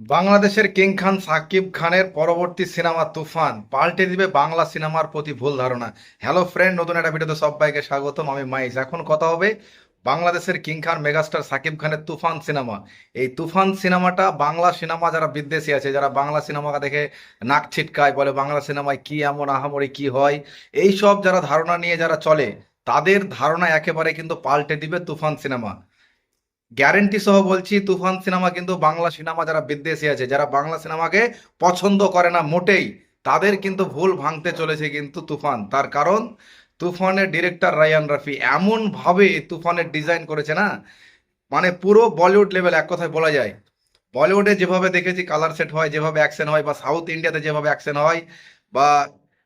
বাংলাদেশের কিং খান সাকিব খানের পরবর্তী সিনেমা তুফান। পাল্টে দিবে বাংলা সিনেমার প্রতি ভুল ধারণা। হ্যালো ফ্রেন্ড, নতুন একটা ভিডিওতে সবাইকে স্বাগতম। আমি মাইস এখন কথা হবে বাংলাদেশের কিং খান মেগাস্টার সাকিব খানের তুফান সিনেমা। এই তুফান সিনেমাটা বাংলা সিনেমা যারা বিদ্বেষী আছে, যারা বাংলা সিনেমা দেখে নাক ছিটকায়, বলে বাংলা সিনেমায় কি এমন আহামরি, কি হয় এই সব যারা ধারণা নিয়ে যারা চলে, তাদের ধারণা একেবারে কিন্তু পাল্টে দিবে তুফান সিনেমা। গ্যারেন্টি সহ বলছি, তুফান সিনেমা কিন্তু বাংলা সিনেমা যারা বিদ্বেষী আছে, যারা বাংলা সিনেমাকে পছন্দ করে না মোটেই, তাদের কিন্তু ভুল ভাঙতে চলেছে কিন্তু তুফান। তার কারণ, তুফানের ডিরেক্টর রায়ান রাফি এমন ভাবে তুফানের ডিজাইন করেছে না মানে পুরো বলিউড লেভেল এক কথায় বলা যায়। বলিউডে যেভাবে দেখেছি কালার সেট হয়, যেভাবে অ্যাকশন হয়, বা সাউথ ইন্ডিয়াতে যেভাবে অ্যাকশন হয়, বা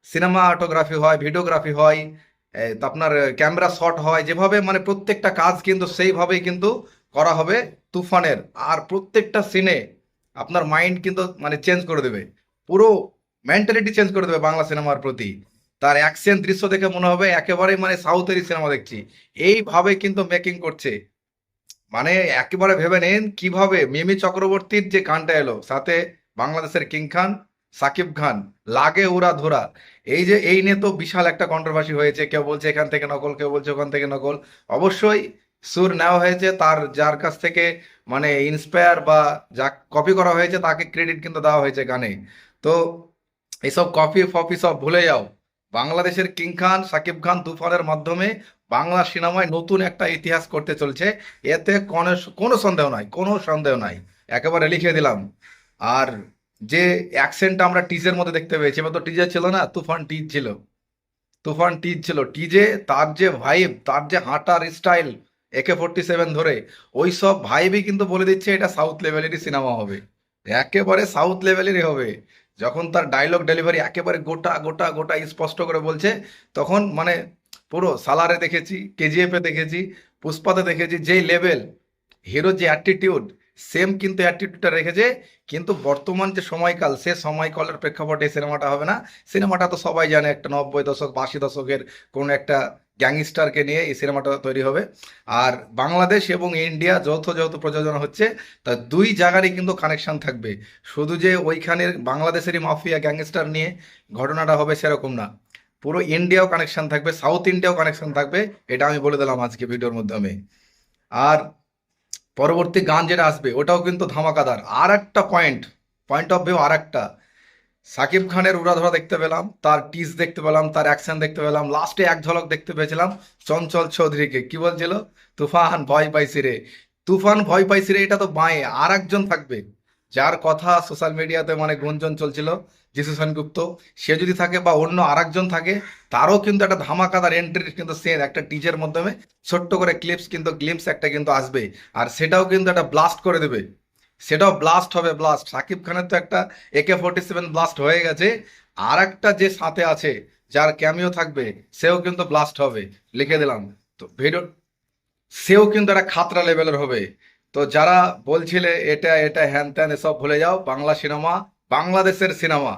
সিনেমা সিনেমাটোগ্রাফি হয়, ভিডিওগ্রাফি হয় আপনার ক্যামেরা শট হয়, যেভাবে মানে প্রত্যেকটা কাজ কিন্তু সেইভাবেই কিন্তু করা হবে তুফানের। আর প্রত্যেকটা সিনে আপনার মাইন্ড কিন্তু মানে চেঞ্জ করে দেবে। পুরো মেন্টালিটি চেঞ্জ করে দেবে বাংলা সিনেমার প্রতি। তার অ্যাকশন দৃশ্য দেখে মনে হবে একেবারে মানে সাউথেরই সিনেমা দেখছি। এইভাবে কিন্তু মেকিং করছে। মানে একেবারে ভেবে নেন কীভাবে মিমি চক্রবর্তীর যে গানটা এলো, সাথে বাংলাদেশের কিং খান, সাকিব খান, লাগে উড়া ধরা। এই যে, এই নিয়ে তো বিশাল একটা কন্ট্রোভার্সি হয়েছে। কেউ বলছে এখান থেকে নকল, কেউ বলছে ওখান থেকে নকল। অবশ্যই সুর নেওয়া হয়েছে, তার, যার কাছ থেকে মানে ইন্সপায়ার বা যা কপি করা হয়েছে, তাকে ক্রেডিট কিন্তু দেওয়া হয়েছে গানে। তো এইসব কপি ফপি সব ভুলে যাও। বাংলাদেশের কিং খান, সাকিব খান তুফানের মাধ্যমে বাংলা সিনেমায় নতুন একটা ইতিহাস করতে চলছে। এতে কোনো কোনো সন্দেহ নাই, কোনো সন্দেহ নাই। একেবারে লিখে দিলাম। আর যে অ্যাকসেন্টটা আমরা টিজের মধ্যে দেখতে পেয়েছি, এবার তো টিজে ছিল না, তুফান টিজ ছিল। তুফান টিজ ছিল। টিজে তার যে ভাইব তার যে হাঁটার স্টাইল একে ফোরটি সেভেন ধরে, ওই সব ভাইবই কিন্তু বলে দিচ্ছে এটা সাউথ লেভেলেরই সিনেমা হবে। একেবারে সাউথ লেভেলেরই হবে। যখন তার ডায়লগ ডেলিভারি একেবারে গোটা গোটা গোটা স্পষ্ট করে বলছে, তখন মানে পুরো সালারে দেখেছি কেজিএফে দেখেছি, পুষ্পাতে দেখেছি, যেই লেভেল হিরোর যে অ্যাটিটিউড সেম কিন্তু অ্যাটিটিউডটা রেখেছে কিন্তু বর্তমান যে সময়কাল, সে সময়কালের প্রেক্ষাপটে সিনেমাটা হবে না। সিনেমাটা তো সবাই জানে, একটা নব্বই দশক বা আশি দশকের কোনো একটা গ্যাংস্টারকে নিয়ে এই সিনেমাটা তৈরি হবে। আর বাংলাদেশ এবং ইন্ডিয়া যৌথ যৌথ প্রযোজনা হচ্ছে, তা দুই জায়গারই কিন্তু কানেকশন থাকবে। শুধু যে ওইখানের বাংলাদেশেরই মাফিয়া গ্যাংস্টার নিয়ে ঘটনাটা হবে সেরকম না। পুরো ইন্ডিয়াও কানেকশন থাকবে সাউথ ইন্ডিয়াও কানেকশন থাকবে, এটা আমি বলে দিলাম আজকে ভিডিওর মাধ্যমে। আর পরবর্তী গান যেটা আসবে, ওটাও কিন্তু ধামাকাদার। আর একটা পয়েন্ট পয়েন্ট অফ ভিউ আর একটা সাকিব খানের উড়াধরা দেখতে পেলাম, তার টিস দেখতে পেলাম, তার অ্যাকশন দেখতে পেলাম লাস্টে এক ঝলক দেখতে পেয়েছিলাম, চঞ্চল চৌধুরীকে। কি বলছিল? তুফান ভয় পাইছি রে। তুফান ভয় পাইছি রে, এটা তো বাঁয়ে। আর একজন থাকবে। যার কথা সোশ্যাল মিডিয়াতে মানে গুঞ্জন চলছিল, যিশু সেনগুপ্ত, সে যদি থাকে বা অন্য আরেকজন থাকে, তারও কিন্তু একটা ধামাকাদার এন্ট্রি কিন্তু সে একটা টিজের মাধ্যমে। ছোট্ট করে ক্লিপস কিন্তু গ্লিমস একটা কিন্তু আসবে আর সেটাও কিন্তু একটা ব্লাস্ট করে দেবে। সেটাও ব্লাস্ট হবে ব্লাস্ট সাকিব খানের তো একটা একে ফোর্টি সেভেন ব্লাস্ট হয়ে গেছে। আর একটা যে সাথে আছে, যার ক্যামিও থাকবে, সেও কিন্তু ব্লাস্ট হবে। লিখে দিলাম। তো ভিডিও সেও কিন্তু একটা খাতরা লেভেলের হবে। তো যারা বলছিলে এটা এটা, হ্যান ত্যান এসব ভুলে যাও, বাংলা সিনেমা, বাংলাদেশের সিনেমা,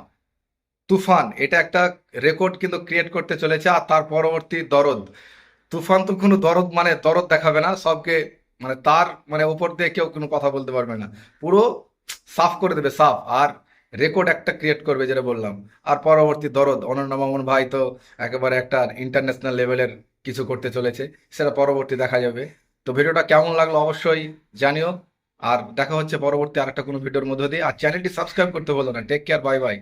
তুফান, এটা একটা রেকর্ড কিন্তু ক্রিয়েট করতে চলেছে আর তার পরবর্তী দরদ। তুফান তো কোনো দরদ মানে দরদ দেখাবে না, সবকে মানে তার মানে ওপর দিয়ে কেউ কোনো কথা বলতে পারবে না। পুরো সাফ করে দেবে, সাফ। আর রেকর্ড একটা ক্রিয়েট করবে যেটা বললাম। আর পরবর্তী দরদ, অনন্য মামুন ভাই তো একেবারে একটা ইন্টারন্যাশনাল লেভেলের কিছু করতে চলেছে, সেটা পরবর্তী দেখা যাবে। তো ভিডিওটা কেমন লাগল অবশ্যই জানিও। আর দেখা হচ্ছে পরবর্তী আরেকটা কোনো ভিডিওর মধ্যে দিয়ে। আর চ্যানেলটি সাবস্ক্রাইব করতে বলো না। Take care bye bye